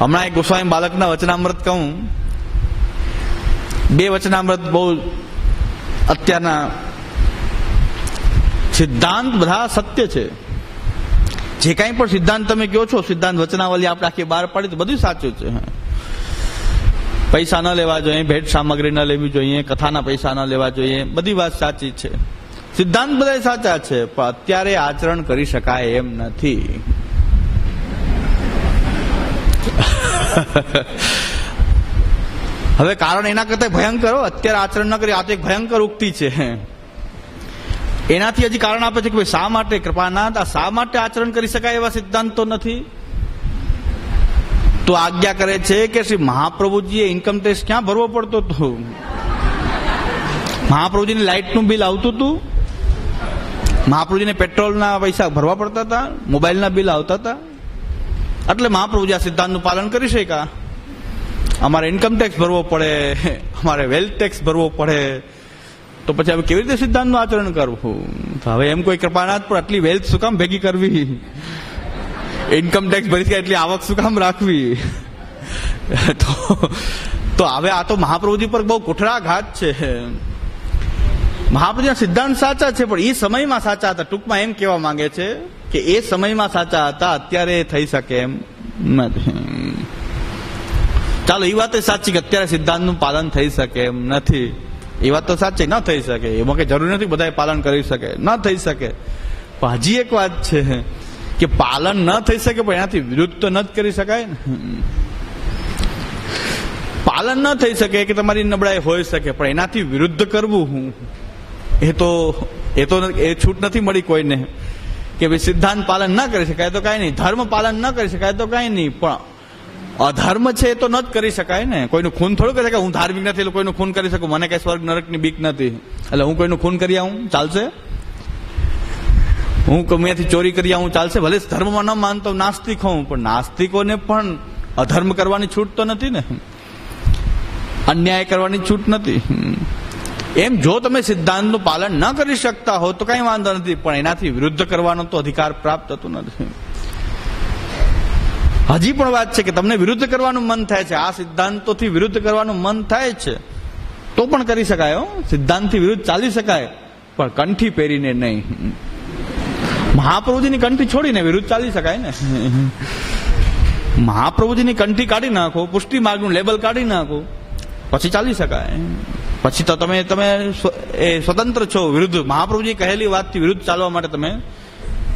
હમણાં એક ગોસ્વામી બાલકના વચનામૃત કહું. બે વચનામૃત બહુ અત્યારના સિદ્ધાંત બધા સત્ય છે. જે કાંઈ પણ સિદ્ધાંત તમે કહો છો, સિદ્ધાંત વચનાવલી આપણે આખી બહાર પાડી તો બધું સાચું છે. પૈસા ન લેવા જોઈએ, ભેટ સામગ્રી ન લેવી જોઈએ, કથાના પૈસા ન લેવા જોઈએ, બધી વાત સાચી છે. સિદ્ધાંત બધા સાચા છે, પણ અત્યારે આચરણ કરી શકાય એમ નથી. હવે કારણ એના કરતા ભયંકર અત્યારે આચરણ ન કરી, આ તો એક ભયંકર ઉક્તિ છે. એનાથી હજી કારણ આપે છે કે ભાઈ શા માટે કૃપાનાથ, આ શા માટે આચરણ કરી શકાય એવા સિદ્ધાંતો નથી? તો આજ્ઞા કરે છે કે શ્રી મહાપ્રભુજીએ ઇન્કમ ટેક્સ ક્યાં ભરવો પડતો હતો? મહાપ્રભુજીની લાઇટનું બિલ આવતું હતું? મહાપ્રભુજીને પેટ્રોલના પૈસા ભરવા પડતા હતા, મોબાઈલના બિલ આવતા હતા. એટલે મહાપ્રભુજી આ સિદ્ધાંતનું પાલન કરી શક્યા. અમારે ઇન્કમ ટેક્સ ભરવો પડે, અમારે વેલ્થ ટેક્સ ભરવો પડે. તો પછી હવે કેવી રીતે સિદ્ધાંતનું આચરણ કરવું? હવે એમ કોઈ કૃપાનાથ પણ આટલી વેલ્થ શું કામ ભેગી કરવી? ઇન્કમ ટેક્સ ભરી શકાય એટલી આવક શું કામ રાખવી? તો તો હવે આ તો મહાપ્રભુજી પર બહુ કુઠરાઘાત છે. મહાપ્રભુજીના સિદ્ધાંત સાચા છે, પણ એ સમયમાં સાચા હતા. ટૂંકમાં એમ કહેવા માંગે છે કે એ સમયમાં સાચા હતા, અત્યારે થઈ શકે એમ નથી. ચાલો, એ વાત સાચી કે અત્યારે સિદ્ધાંતનું પાલન થઈ શકે એમ નથી. એ વાત તો સાચી, ન થઈ શકે. એમાં કંઈ જરૂર નથી બધાએ પાલન કરી શકે. ન થઈ શકે. પણ હજી એક વાત છે કે પાલન ન થઈ શકે, પણ એનાથી વિરુદ્ધ તો ન જ કરી શકાય ને. પાલન ન થઈ શકે કે તમારી નબળાઈ હોઈ શકે, પણ એનાથી વિરુદ્ધ કરવું હું? એ તો એ તો એ છૂટ નથી મળી કોઈને કે ભાઈ સિદ્ધાંત પાલન ન કરી શકાય તો કાંઈ નહીં. ધર્મ પાલન ન કરી શકાય તો કાંઈ નહીં. પણ અધર્મ છે એ તો ન જ કરી શકાય ને. કોઈનું ખૂન થોડું કરી શકાય. હું ધાર્મિક નથી એટલે કોઈનું ખૂન કરી શકું. મને કઈ સ્વર્ગ નરકની બીક નથી. એટલે હું કોઈનું ખૂન કરી આવું? ચાલશે? હું ગમેથી ચોરી કરી આવું? ચાલશે? ભલે ધર્મમાં ન માનતો, નાસ્તિક હોઉં, પણ નાસ્તિકોને પણ અધર્મ કરવાની છૂટ તો નથી ને. અન્યાય કરવાની છૂટ નથી. એમ જો તમે સિદ્ધાંતનું પાલન ન કરી શકતા હો, તો કઈ વાંધો નથી. પણ એનાથી વિરુદ્ધ કરવાનો તો અધિકાર પ્રાપ્ત થતો નથી. હજી પણ વાત છે કે તમને વિરુદ્ધ કરવાનું મન થાય છે. આ સિદ્ધાંતોથી વિરુદ્ધ કરવાનું મન થાય છે. તો પણ કરી શકાય સિદ્ધાંતથી વિરુદ્ધ ચાલી શકાય, પણ કંઠી પહેરીને નહીં. મહાપ્રભુજીની કંઠી છોડીને વિરુદ્ધ ચાલી શકાય ને? મહાપ્રભુજીની કંઠી કાઢી નાખો પુષ્ટિ માર્ગનું લેબલ કાઢી નાખો, પછી ચાલી શકાય. પછી તો તમે તમે એ સ્વતંત્ર છો, વિરુદ્ધ. મહાપ્રભુજી કહેલી વાતથી વિરુદ્ધ ચાલવા માટે તમે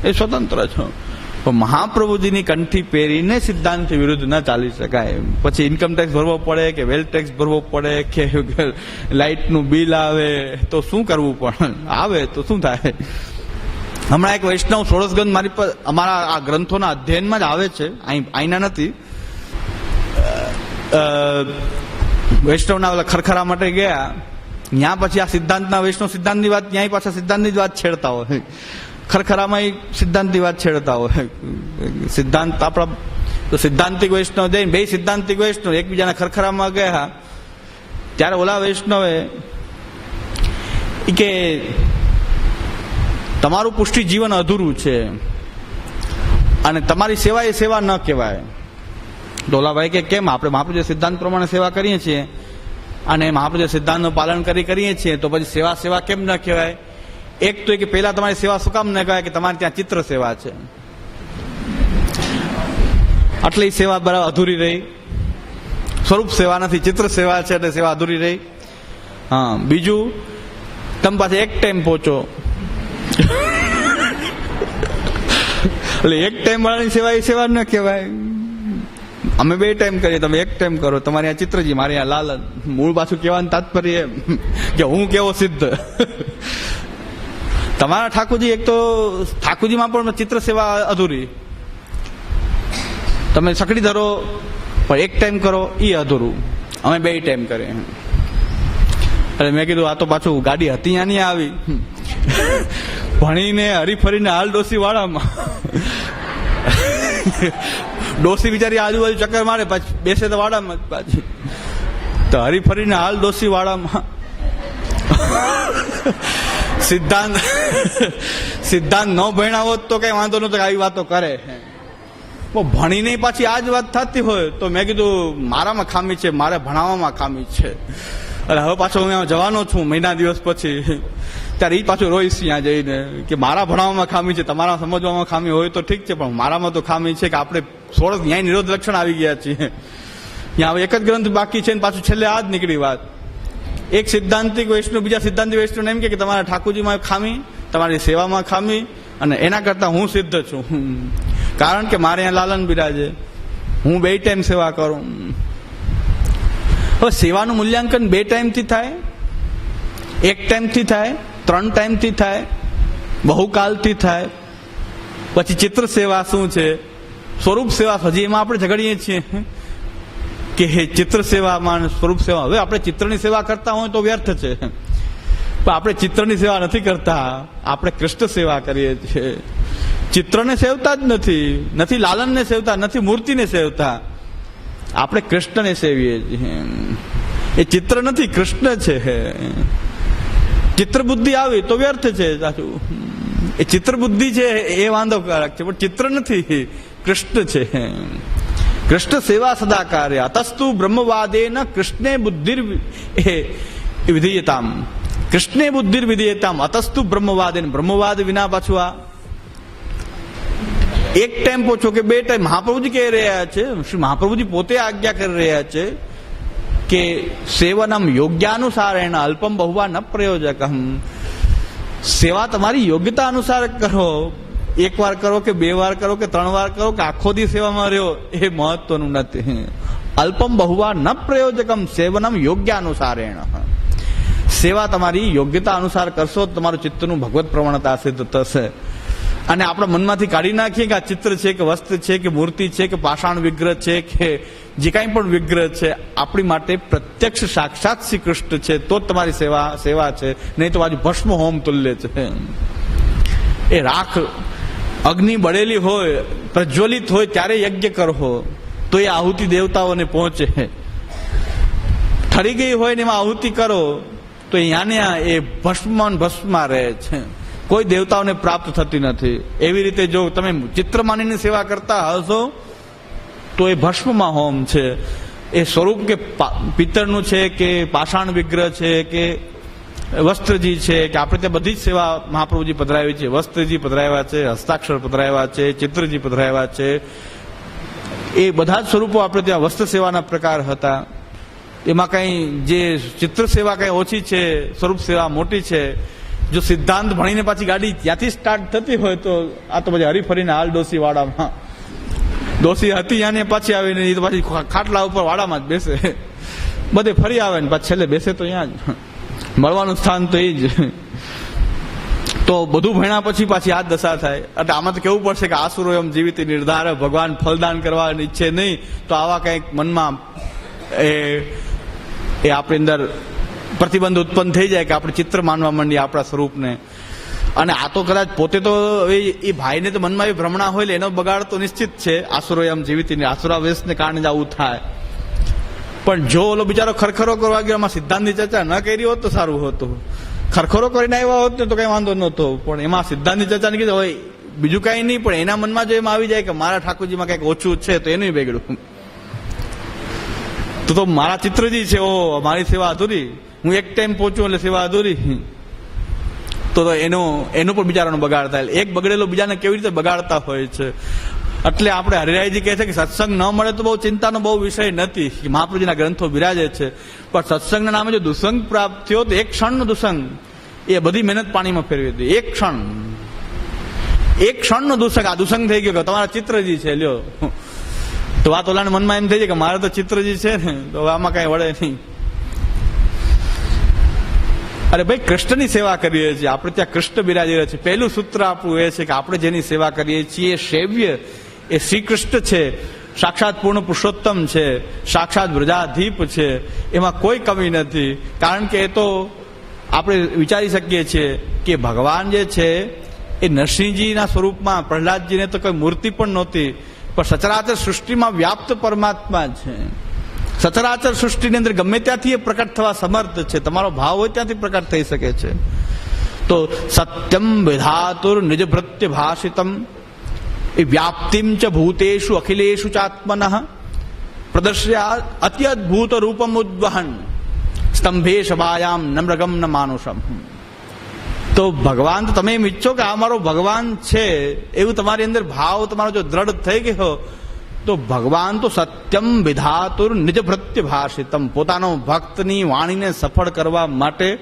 એ સ્વતંત્ર છો. પણ મહાપ્રભુજીની કંઠી પહેરીને સિદ્ધાંતથી વિરુદ્ધ ન ચાલી શકાય. પછી ઇન્કમ ટેક્સ ભરવો પડે કે વેલ્થ ટેક્સ ભરવો પડે કે લાઇટનું બિલ આવે, તો શું કરવું પણ? આવે તો શું થાય? હમણાં એક વૈષ્ણવ સોળસગંજ મારી પર અમારા આ ગ્રંથોના અધ્યયનમાં જ આવે છે. અહીં અહીંના નથી. વૈષ્ણવના ઓલા ખરખરા માટે ગયા. ત્યાં પછી આ સિદ્ધાંતના વૈષ્ણવ સિદ્ધાંતની વાત ત્યાં પાછા સિદ્ધાંતની જ વાત છેડતા હોય. ખરખરામાં સિદ્ધાંતની વાત છેડતા હોય. સિદ્ધાંત આપણા સિદ્ધાંતિક વૈષ્ણવ જઈને બે સિદ્ધાંતિક વૈષ્ણવ એકબીજાના ખરખરામાં ગયા. ત્યારે ઓલા વૈષ્ણવે કે તમારું પુષ્ટિ જીવન અધૂરું છે. અને તમારી સેવા એ સેવા ન કહેવાય. ડોલાભાઈ કે કેમ? આપણે મહાપ્રભુ સિદ્ધાંત પ્રમાણે સેવા કરીએ છીએ. અને મહાપ્રભુ સિદ્ધાંતનું પાલન કરી કરીએ છીએ, તો પછી સેવા સેવા કેમ ન કહેવાય? એક તો કે પહેલા તમારી સેવા શું કામ ન કહેવાય? કે તમારે ત્યાં ચિત્ર સેવા છે. આટલી સેવા બરાબર અધૂરી રહી. સ્વરૂપ સેવા નથી, ચિત્ર સેવા છે એટલે સેવા અધૂરી રહી. હા, બીજું, તમે પાસે એક ટાઈમ પહોંચો. એટલે એક ટાઈમ વાળાની સેવા એ સેવા ન કહેવાય. અમે બે ટાઈમ કરીએ, તમે એક ટાઈમ કરો. તમારે આ ચિત્રજી, મારે આ લાલ મૂળ પાછું કહેવાનું તાત્પર્ય એમ. કે હું કેવો સિદ્ધ. તમારા ઠાકોરજી એક તો ઠાકોરજીમાં પણ ચિત્ર સેવા અધૂરી. તમે સકડી ધરો, પણ એક ટાઈમ કરો એ અધૂરું. અમે બે ટાઈમ કરીએ. એટલે મેં કીધું, આ તો પાછું ગાડી હતી ત્યાં નહીં આવી. ભણીને હરીફરીને હાલ ડોસી વાળામાં. ડોસી બિચારી આજુબાજુ ચક્કર મારે, પાછી બેસે તો વાડામાં જ પાછી. તો હરીફરીને હાલ ડોસી વાડામાં. સિદ્ધાંત સિદ્ધાંત ન ભણ્યા હોત તો કઈ વાંધો નતો આવી વાતો કરે. ભણીને પાછી આ જ વાત થતી હોય તો મેં કીધું, મારામાં ખામી છે, મારે ભણાવવામાં ખામી છે. અને હવે પાછો હું જવાનો છું, મહિના દિવસ પછી. ત્યારે એ પાછું રોઈશ ત્યાં જઈને કે મારા ભણાવવામાં ખામી છે, તમારા સમજવામાં ખામી હોય તો ઠીક છે, પણ મારામાં તો ખામી છે કે આપણે સોળસ ન્યાય નિરોધ લક્ષણ આવી ગયા છીએ. ત્યાં એક જ ગ્રંથ બાકી છે ને પાછું છેલ્લે આ જ નીકળી વાત. એક સિદ્ધાંતિક વૈષ્ણવ, બીજા સિદ્ધાંતિક વૈષ્ણવ એમ કે તમારા ઠાકોરજીમાં ખામી, તમારી સેવામાં ખામી અને એના કરતા હું સિદ્ધ છું. કારણ કે મારે અહીંયા લાલન બિરાજે હું બે ટાઈમ સેવા કરું. હવે સેવાનું મૂલ્યાંકન બે ટાઈમથી થાય, એક ટાઈમથી થાય ત્રણ ટાઈમથી થાય, બહુકાલથી થાય, પછી ચિત્ર સેવા શું છે? સ્વરૂપ સેવા હજી એમાં આપણે ઝઘડીએ છીએ. કે હે ચિત્ર સેવામાં સ્વરૂપ સેવા. હવે આપણે ચિત્રની સેવા કરતા હોય તો વ્યર્થ છે. પણ આપણે ચિત્રની સેવા નથી કરતા. આપણે કૃષ્ણ સેવા કરીએ છીએ. ચિત્રને સેવતા જ નથી. નથી લાલનને સેવતા, નથી મૂર્તિને સેવતા. આપણે કૃષ્ણને સેવીએ છીએ. એ ચિત્ર નથી, કૃષ્ણ છે. ચિત્ર બુદ્ધિ આવી તો વ્યર્થ છે. સાચું. એ ચિત્રબુદ્ધિ છે એ વાંધોકારક છે, પણ ચિત્ર નથી. કૃષ્ણ છે. કૃષ્ણ સેવા સદા કાર્ય અતસ્તુ બ્રહ્મવાદે ન કૃષ્ણે બુદ્ધિર વિધેયતામ. કૃષ્ણે બુદ્ધિર વિધેયતામ. અતસ્તુ બ્રહ્મવાદે બ્રહ્મવાદ વિના પાછું આ એક ટાઈમ પૂછો કે બે ટાઈમ. મહાપ્રભુજી કહી રહ્યા છે. શ્રી મહાપ્રભુજી પોતે આજ્ઞા કરી રહ્યા છે. કે સેવનમ યોગ્યાનુસારેણ અલ્પમ બહુવા ન પ્રયોજકમ સેવા તમારી યોગ્યતા અનુસાર કરો એક વાર કરો કે બે વાર કરો કે ત્રણ વાર કરો કે આખો દી સેવામાં રહ્યો એ મહત્વનું નથી અલ્પમ બહુવા ન પ્રયોજકમ સેવનમ યોગ્યાનુસારેણ સેવા તમારી યોગ્યતા અનુસાર કરશો તો તમારું ચિત્તનું ભગવત પ્રવણતા સિદ્ધ થશે અને આપણા મનમાંથી કાઢી નાખીએ કે આ ચિત્ર છે કે વસ્ત્ર છે કે મૂર્તિ છે કે પાષાણ વિગ્રહ છે કે જે કાંઈ પણ વિગ્રહ છે, આપણી માટે પ્રત્યક્ષ સાક્ષાત શ્રી કૃષ્ણ છે, તો તમારી સેવા સેવા છે. નહીં તો આજે ભસ્મ હોમ તુલ્ય છે. એ રાખ અગ્નિ બળેલી હોય, પ્રજ્વલિત હોય, ત્યારે યજ્ઞ કરો તો એ આહુતિ દેવતાઓને પહોંચે. ઠરી ગઈ હોય ને એમાં આહુતિ કરો, તો અહીંયા એ ભસ્મન ભસ્મમાં રહે છે. કોઈ દેવતાઓને પ્રાપ્ત થતી નથી. એવી રીતે જો તમે ચિત્ર માનીની સેવા કરતા હશો તો એ ભસ્મમાં હોમ છે. એ સ્વરૂપ કે પિત્તળનું છે કે પાષાણ વિગ્રહ છે કે વસ્ત્રજી છે કે આપણે ત્યાં બધી જ સેવા મહાપ્રભુજી પધરાવી છે. વસ્ત્રજી પધરાવ્યા છે, હસ્તાક્ષર પધરાવ્યા છે, ચિત્રજી પધરાવ્યા છે. એ બધા જ સ્વરૂપો આપણે ત્યાં વસ્ત્ર સેવાના પ્રકાર હતા. એમાં કંઈ જે ચિત્ર સેવા કંઈ ઓછી છે, સ્વરૂપ સેવા મોટી છે, જો સિદ્ધાંત ભણીને પાછી ગાડી ત્યાંથી સ્ટાર્ટ થતી હોય તો આ તો પછી હરીફરીને હાલ ડોસી વાડામાં ડોસી હતી અને પાછી આવીને એ તો પાછી ખાટલા ઉપર વાડામાં જ બેસે. બધે ફરી આવે ને પાછી છેલ્લે બેસે તો અહીંયા જ. મળવાનું સ્થાન તો એ જ. તો બધું ભણ્યા પછી પાછી આ દશા થાય. એટલે આમાં તો કેવું પડશે કે આસુરો એમ જીવિત નિર્ધાર, ભગવાન ફલદાન કરવાની ઈચ્છે નહીં, તો આવા કંઈક મનમાં એ એ આપણી અંદર પ્રતિબંધ ઉત્પન્ન થઈ જાય કે આપણે ચિત્ર માનવા માંડીએ આપણા સ્વરૂપને. અને આ તો કદાચ પોતે તો એ ભાઈને તો મનમાં એ ભ્રમણા હોય એનો બગાડ તો નિશ્ચિત છે. આસુરો એમ જીવિત આસુરાવેશને કારણે જ આવું થાય. પણ જો ઓલો બિચારો ખરખરો કરવા ગયો, એમાં સિદ્ધાંતની ચર્ચા ન કરી હોત તો સારું હતું. ખરખરો કરીને આવ્યા હોત ને તો કઈ વાંધો નહોતો. પણ એમાં સિદ્ધાંતની ચર્ચા કીધું હોય બીજું કઈ નહીં, પણ એના મનમાં જો એમાં આવી જાય કે મારા ઠાકોરજીમાં કંઈક ઓછું છે, તો એનું બગડ્યું તો તો મારા ચિત્રજી છે ઓ મારી સેવા અધૂરી. હું એક ટાઈમ પહોંચું એટલે સેવા અધૂરી. તો એનો એનો પણ બિચારાનો બગાડ થાય. એક બગડેલો બીજાને કેવી રીતે બગાડતા હોય છે? એટલે આપણે હરિરાયજી કહે છે કે સત્સંગ ન મળે તો બહુ ચિંતાનો બહુ વિષય નથી. મહાપ્રભુજીના ગ્રંથો બિરાજે છે. પણ સત્સંગના નામે જો દુસંગ પ્રાપ્ત થયો તો એક ક્ષણનો દુસંગ એ બધી મહેનત પાણીમાં ફેરવી હતી એક ક્ષણ. એક ક્ષણનો દુસંગ. આ દુસંગ થઈ ગયો તમારા ચિત્રજી છે, લ્યો. તો વાત ઓલાને મનમાં એમ થઈ જાય કે મારે તો ચિત્રજી છે ને. તો આમાં કઈ વળે નહીં. અરે ભાઈ, કૃષ્ણની સેવા કરીએ છીએ. આપણે ત્યાં કૃષ્ણ બિરાજી છે. પહેલું સૂત્ર આપણું એ છે કે આપણે જેની સેવા કરીએ છીએ સેવ્ય, એ શ્રી કૃષ્ણ છે. સાક્ષાત પૂર્ણ પુરુષોત્તમ છે. સાક્ષાત વ્રજાધીપ છે. એમાં કોઈ કમી નથી. કારણ કે એ તો આપણે વિચારી શકીએ છીએ કે ભગવાન જે છે, એ નરસિંહજીના સ્વરૂપમાં, પ્રહલાદજીને તો કોઈ મૂર્તિ પણ નહોતી, પણ સચરાચર સૃષ્ટિમાં વ્યાપ્ત પરમાત્મા છે. સચરાચર સૃષ્ટિની અંદર ગમે ત્યાંથી એ પ્રકટ થવા સમર્થ છે. તમારો ભાવ હોય ત્યાંથી પ્રકટ થઈ શકે છે. તો સત્યમ વિધાતુર નિજ ભૃત્ય ભાષિતમ એ વ્યાપ્તિમ ચ ભૂતેશુ અખિલેશુ ચાત્મન. પ્રદર્શ્યા અત્યદભૂત રૂપમ ઉદ્વહન. સ્તંભે સભાયામ નમ્રગમ ન માનુષમ. તો ભગવાન તો તમે એમ ઈચ્છો કે આ મારો ભગવાન છે. એવું તમારી અંદર ભાવ તમારો જો દ્રઢ થઈ ગયો તો ભગવાન તો સત્યમ વિધાતુર નિજ ભૃત્ય ભાષિતમ પોતાનો ભક્તની વાણીને સફળ કરવા માટે,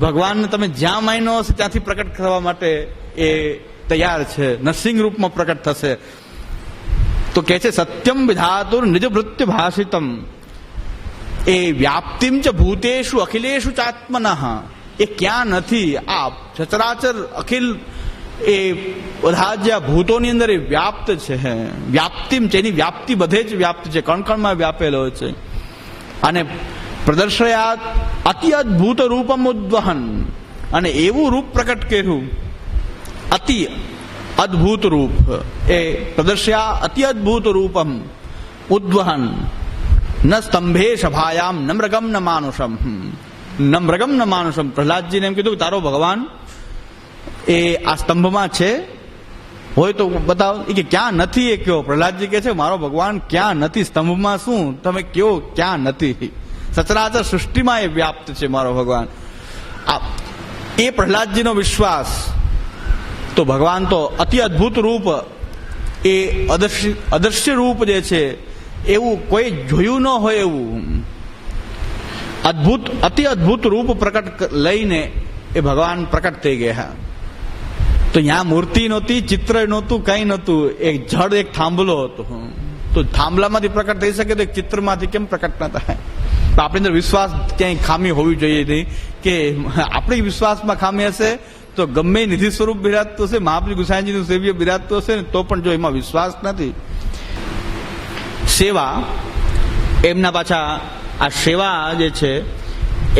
ભગવાનને તમે જ્યાં માયનો હશે ત્યાંથી પ્રકટ કરવા માટે એ તૈયાર છે, નરસિંહ રૂપમાં પ્રકટ થશે. તો કે છે, સત્યમ વિધાતુર નિજ ભૃત્ય ભાષિતમ એ વ્યાપ્તિમ ચ ભૂતેશુ અખિલેશુ ચાત્મનઃ. એ ક્યાં નથી. આ સચરાચર અખિલ એ બધા જે આ ભૂતોની અંદર એ વ્યાપ્ત છે વ્યાપ્તિમ છે, એની વ્યાપ્તિ બધે જ વ્યાપ્ત છે, કણકણમાં વ્યાપેલો છે. અને પ્રદર્શયાત અતિ અદભુત રૂપમ ઉદ્વહન. અને એવું રૂપ પ્રકટ કર્યું. અતિ અદ્ભુત રૂપ. એ પ્રદર્શયા અતિ અદ્ભુત રૂપમ ઉદ્વહન. ન સ્તંભે સભાયામ નમ્રગમ ન માનુષમ. નમ્રગમ ન માનુષમ. પ્રહલાદજીને એમ કીધું તારો ભગવાન એ આ સ્તંભમાં છે? હોય તો બતાવો. કે ક્યાં નથી એ કયો? પ્રહલાદજી કે છે, મારો ભગવાન ક્યાં નથી? સ્તંભમાં શું? તમે કયો ક્યાં નથી? સચરાચર સૃષ્ટિમાં એ વ્યાપ્ત છે, મારો ભગવાન. એ પ્રહલાદજીનો વિશ્વાસ. તો ભગવાન તો અતિ અદ્ભુત રૂપ, એ અદર્શ્ય અદર્શ્ય રૂપ જે છે, એવું કોઈ જોયું ન હોય એવું. અદ્ભુત, અતિ અદ્ભુત રૂપ પ્રકટ લઈને એ ભગવાન પ્રકટ થઈ ગયા. તો ત્યાં મૂર્તિ નહોતી, ચિત્ર નહોતું, કઈ નહોતું. એક જડ એક થાંભલો હતો. તો થાંભલામાંથી પ્રકટ થઈ શકે તો એક ચિત્રમાંથી કેમ પ્રકટ ન થાય? તો આપણી અંદર વિશ્વાસ ક્યાંય ખામી હોવી જોઈએ નહીં કે આપણી વિશ્વાસમાં ખામી હશે તો ગમે નિધિ સ્વરૂપ બિરાજતું હશે મહાપ્રી ગુસાઈજીનું સેવ્ય બિરાજતું હશે ને, તો પણ જો એમાં વિશ્વાસ નથી. સેવા, એમના પાછા આ સેવા જે છે,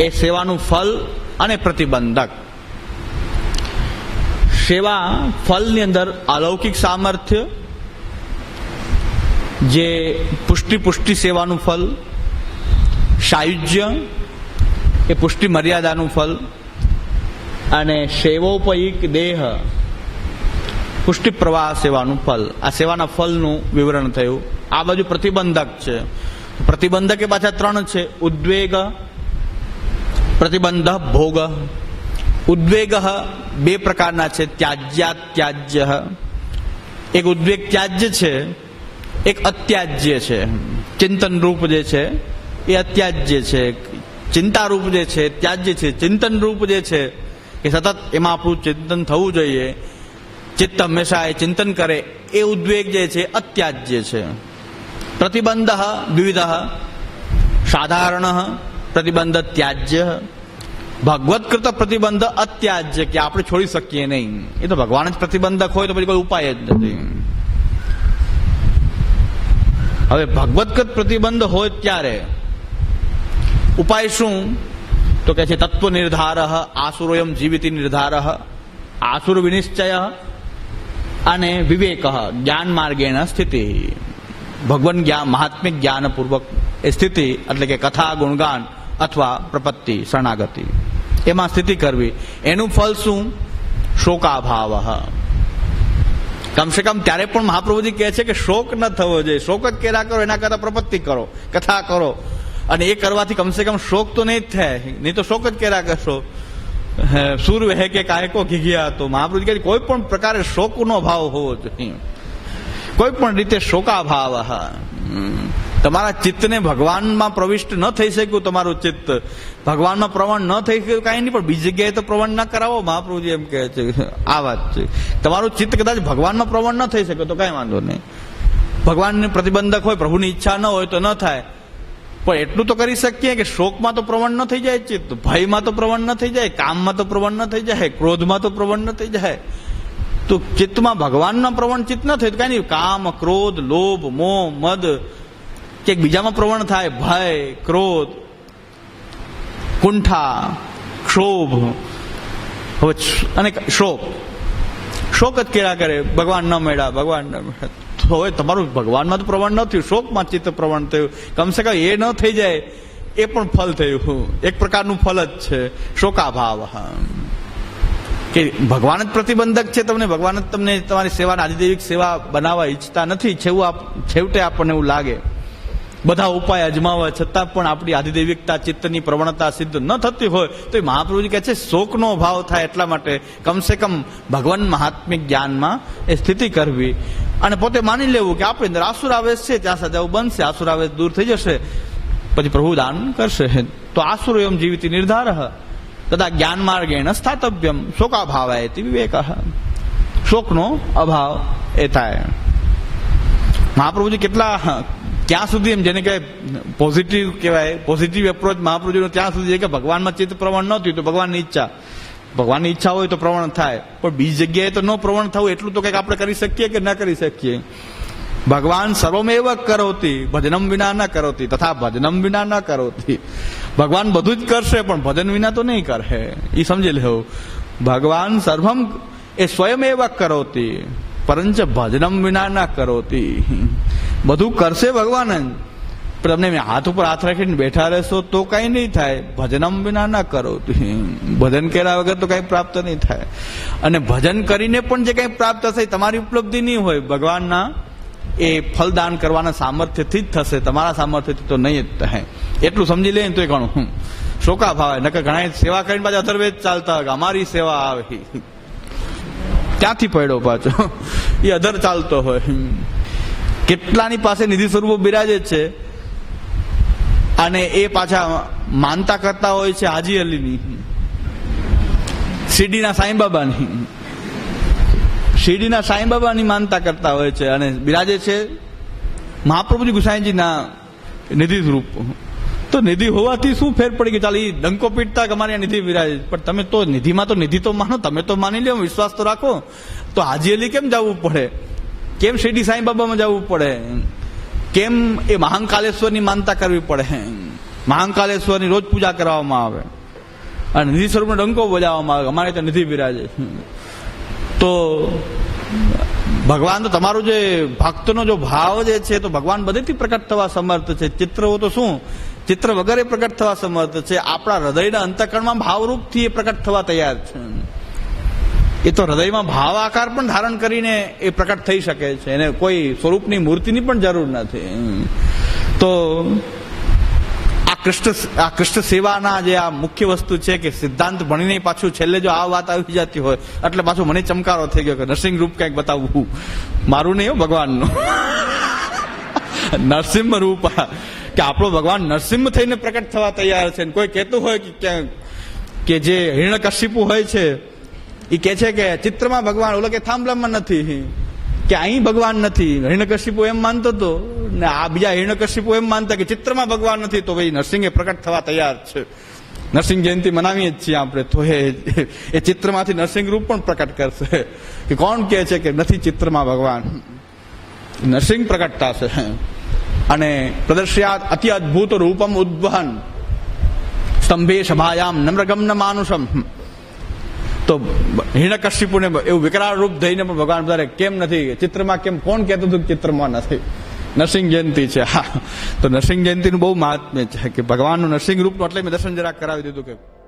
એ સેવાનું ફલ અને પ્રતિબંધક. સેવા ફલની અંદર અલૌકિક સામર્થ્ય, જે પુષ્ટિ પુષ્ટિ સેવાનું ફલ, સાયુજ્ય, એ પુષ્ટિ મર્યાદાનું ફલ, અને સેવોપયિક દેહ, પુષ્ટિ પ્રવાહ સેવાનું ફલ. આ સેવાના ફલનું વિવરણ થયું. આ બાજુ પ્રતિબંધક છે. પ્રતિબંધક એ પાછા ત્રણ છે. ઉદ્વેગ પ્રતિબંધ ભોગ ઉદ્વેગ બે પ્રકારના છે ત્યાજ્યા ત્યાજ્ય એક ઉદ્વેગ ત્યાજ્ય છે એક અત્યાજ્ય છે ચિંતન રૂપ જે છે એ અત્યાજ્ય છે ચિંતા રૂપ જે છે ત્યાજ્ય છે ચિંતન રૂપ જે છે એ સતત એમાં આપણું ચિંતન થવું જોઈએ ચિત્ત હંમેશા એ ચિંતન કરે એ ઉદ્વેગ જે છે અત્યાજ્ય છે પ્રતિબંધ દ્વિધ સાધારણ પ્રતિબંધ ત્યાજ્ય ભગવત્કૃત પ્રતિબંધ અત્યાજ્ય કે આપણે છોડી શકીએ નહીં. એ તો ભગવાન જ પ્રતિબંધક હોય તો પછી કોઈ ઉપાય જ નથી. હવે ભગવત્કૃત પ્રતિબંધ હોય ત્યારે ઉપાય શું? તો કે છે તત્વ નિર્ધાર આસુરોયમ જીવિતી નિર્ધાર આસુર વિનિશ્ચય અને વિવેક જ્ઞાન માર્ગેણ સ્થિતિ. ભગવાન જ્ઞાન મહાત્મિક જ્ઞાનપૂર્વક સ્થિતિ, એટલે કે કથા ગુણગાન અથવા પ્રપત્તિ શરણાગતિ. એમાં સ્થિતિ કરવી. એનું ફલ શું? શોકાભાવ. કમસે કમ ત્યારે પણ મહાપ્રભુજી કહે છે કે શોક ન થવો જોઈએ. શોક જ કર્યા કરો એના કરતા પ્રપત્તિ કરો કથા કરો. અને એ કરવાથી કમસે કમ શોક તો નહીં જ થાય. નહીં તો શોક જ કર્યા કરશો. હે, સુર વહે કે કાયકો ઘીઘિયા તો મહાપ્રભુજી કહે કોઈ પણ પ્રકારે શોકનો ભાવ હોવો જોઈએ. કોઈ પણ રીતે શોકાભાવ. હમ. તમારા ચિત્તને ભગવાનમાં પ્રવિષ્ટ ન થઈ શક્યું તમારું ચિત્ત. ભગવાનમાં પ્રવણ ન થઈ શક્યું કાંઈ નહીં, પણ બીજી જગ્યાએ તો પ્રવણ ન કરાવો, મહાપ્રભુજી એમ કહે છે. આ વાત છે. તમારું ચિત્ત કદાચ ભગવાનમાં પ્રવણ ન થઈ શકે તો કાંઈ વાંધો નહીં. ભગવાનને પ્રતિબંધક હોય, પ્રભુની ઈચ્છા ન હોય તો ન થાય. પણ એટલું તો કરી શકીએ કે શોકમાં તો પ્રવણ ન થઈ જાય, ચિત્ત. ભયમાં તો પ્રવણ ન થઈ જાય, કામમાં તો પ્રવણ ન થઈ જાય, ક્રોધમાં તો પ્રવણ ન થઈ જાય. તો ચિત્તમાં ભગવાનના પ્રવણ ચિત્ત ન થયું કઈ નહીં. કામ, ક્રોધ, લોભ, મોહ, મદ કે બીજામાં પ્રવણ થાય, ભય, ક્રોધ, કુંઠા, ક્ષોભ. અને શોક. શોક જ કેળા કરે, ભગવાન ન મળ્યા ભગવાન ન મળ્યા હવે તમારું ભગવાનમાં તો પ્રવણ ન થયું, શોકમાં ચિત્ત પ્રવણ થયું. કમસે કમ એ ન થઈ જાય, એ પણ ફલ થયું. એક પ્રકારનું ફલ જ છે, શોકાભાવ. કે ભગવાન જ પ્રતિબંધક છે તમને, ભગવાન જ તમને તમારી સેવા આદિદેવિક સેવા બનાવવા ઈચ્છતા નથી, છેવું છેવટે આપણને એવું લાગે. બધા ઉપાય અજમાવવા છતાં પણ આપણી આધિદેવિકતા, ચિત્તની પ્રવણતા સિદ્ધ ન થતી હોય તો એ મહાપ્રભુજી કહે છે, શોકનો ભાવ થાય એટલા માટે કમસે કમ ભગવાન મહાત્મિક જ્ઞાનમાં એ સ્થિતિ કરવી. અને પોતે માની લેવું કે આપણી અંદર આસુરાવેશ છે, ત્યાં સજાઓ બનશે આસુરાવેશ દૂર થઈ જશે. પછી પ્રભુ દાન કરશે. તો આસુર એમ જીવિતી નિર્ધાર તથા જ્ઞાન માર્ગેણ સ્થાતવ્યમ શોકાભાવાય વિવેક શોકનો અભાવ એ થાય. મહાપ્રભુજી કેટલા ક્યાં સુધી એમ જેને કે પોઝિટિવ કહેવાય પોઝિટિવ એપ્રોચ મહાપ્રભુજીનો ત્યાં સુધી કે ભગવાનમાં ચિત્ત પ્રવણ ન તો ભગવાનની ઈચ્છા. ભગવાનની ઈચ્છા હોય તો પ્રવણ થાય. પણ બીજી જગ્યાએ તો ન પ્રવણ થવું એટલું તો કંઈક આપણે કરી શકીએ કે ન કરી શકીએ? ભગવાન સર્વમેવ કરોતી, ભજનમ વિના ન કરોતી, તથા ભજનમ વિના ન કરોતી. ભગવાન બધું જ કરશે, પણ ભજન વિના તો નહીં કરે એ સમજી લેવું ભગવાન સર્વમ એ સ્વયમેવ કરોતી. પરંચ ભજનમ વિના ના કરોતી. બધું કરશે ભગવાન તમને હાથ ઉપર હાથ રાખીને બેઠા રહેશો તો કઈ નહીં થાય. ભજનમ વિના ના કરો ભજન કર્યા વગર તો કઈ પ્રાપ્ત નહીં થાય. અને ભજન કરીને પણ જે કઈ પ્રાપ્ત થશે તમારી ઉપલબ્ધિ નહીં હોય. ભગવાનના એ ફલદાન કરવાના સામર્થ્યથી જ થશે. તમારા સામર્થ્યથી તો નહીં જ થાય. એટલું સમજી લે તો એ ઘણું. શોકા ભાવે નકર ઘણા સેવા કરીને પાછા અથર્વેદ ચાલતા અમારી સેવા આવે. ક્યાંથી પડ્યો પાછો? એ અધર ચાલતો હોય. કેટલાની પાસે નિધિ સ્વરૂપો બિરાજે છે. અને એ પાછા માનતા કરતા હોય છે હાજી અલીની. શિરડીના સાંઈબાબાની. શિરડીના સાંઈબાબાની માનતા કરતા હોય છે અને બિરાજે છે મહાપ્રભુજી ગુસાઈજીના નિધિ સ્વરૂપ. તો નિધિ હોવાથી શું ફેર પડી ગયો? ચાલી ડંકો પીટતા કે અમારે નિધિ વિરાજ? પણ તમે તો નિધિમાં તો નિધિ તો માનો, તમે તો માની લો વિશ્વાસ તો રાખો. તો હાજી અલી કેમ જવું પડે? કેમ શિરડી સાંઈબાબામાં જવું પડે? કેમ એ મહાંકાલેશ્વરની માનતા કરવી પડે? મહાંકાલેશ્વરની રોજ પૂજા કરવામાં આવે. અને નિધિ સ્વરૂપનો ડંકો બજાવવામાં આવે. અમારે તો નિધિ બિરાજે તો ભગવાન તો તમારો જે ભક્તનો જો ભાવ જે છે, તો ભગવાન બધેથી પ્રકટ થવા સમર્થ છે. ચિત્રો તો શું? ચિત્ર વગર એ પ્રગટ થવા સમર્થ છે. આપણા હૃદયના અંતકરણમાં ભાવરૂપથી એ પ્રકટ થવા તૈયાર છે. એ તો હૃદયમાં ભાવ આકાર પણ ધારણ કરીને એ પ્રકટ થઈ શકે છે. એને કોઈ સ્વરૂપની મૂર્તિની પણ જરૂર નથી. તો આ કૃષ્ણ આ કૃષ્ણ સેવાના જે આ મુખ્ય વસ્તુ છે કે સિદ્ધાંત ભણીને પાછું છેલ્લે જો આ વાત આવી જતી હોય, એટલે પાછું મને ચમકારો થઈ ગયો કે નરસિંહ રૂપ કંઈક બતાવવું મારું નહીં ભગવાનનું. નરસિંહ રૂપ. કે આપણો ભગવાન નરસિંહ થઈને પ્રકટ થવા તૈયાર છે કોઈ કહેતું હોય કે કે જે હિરણ્યકશિપુ હોય છે એ કે છે કે ચિત્રમાં ભગવાન, ઓલો કે થાંભલામાં નથી કે અહીં ભગવાન નથી. હિરણકશિપુ એમ માનતો હતો ને આ બીજા હિરણકશિપુ એમ માનતા કે ચિત્રમાં ભગવાન નથી, તો ભાઈ નરસિંહે પ્રકટ થવા તૈયાર છે. નરસિંહ જયંતિ મનાવીએ જ છીએ આપણે, તો એ એ ચિત્રમાંથી નરસિંહ રૂપ પણ પ્રકટ કરશે. કે કોણ કહે છે કે નથી ચિત્રમાં ભગવાન? નરસિંહ પ્રકટ થશે અને પ્રદર્શ્યાત અતિ અદભુત રૂપમ ઉદ્વહન. સ્તંભે સભાયામ નમ્રગમ્ન માનુષમ. તો હિણકશ્યપુને એવું વિકરાળ રૂપ થઈને પણ ભગવાન બધા કેમ નથી? ચિત્રમાં કેમ? કોણ કહેતું હતું ચિત્રમાં નથી? નરસિંહ જયંતિ છે. હા. તો નરસિંહ જયંતિનું બહુ મહાત્મ્ય છે કે ભગવાનનું નરસિંહ રૂપનું એટલે મેં દર્શન જરાક કરાવી દીધું કે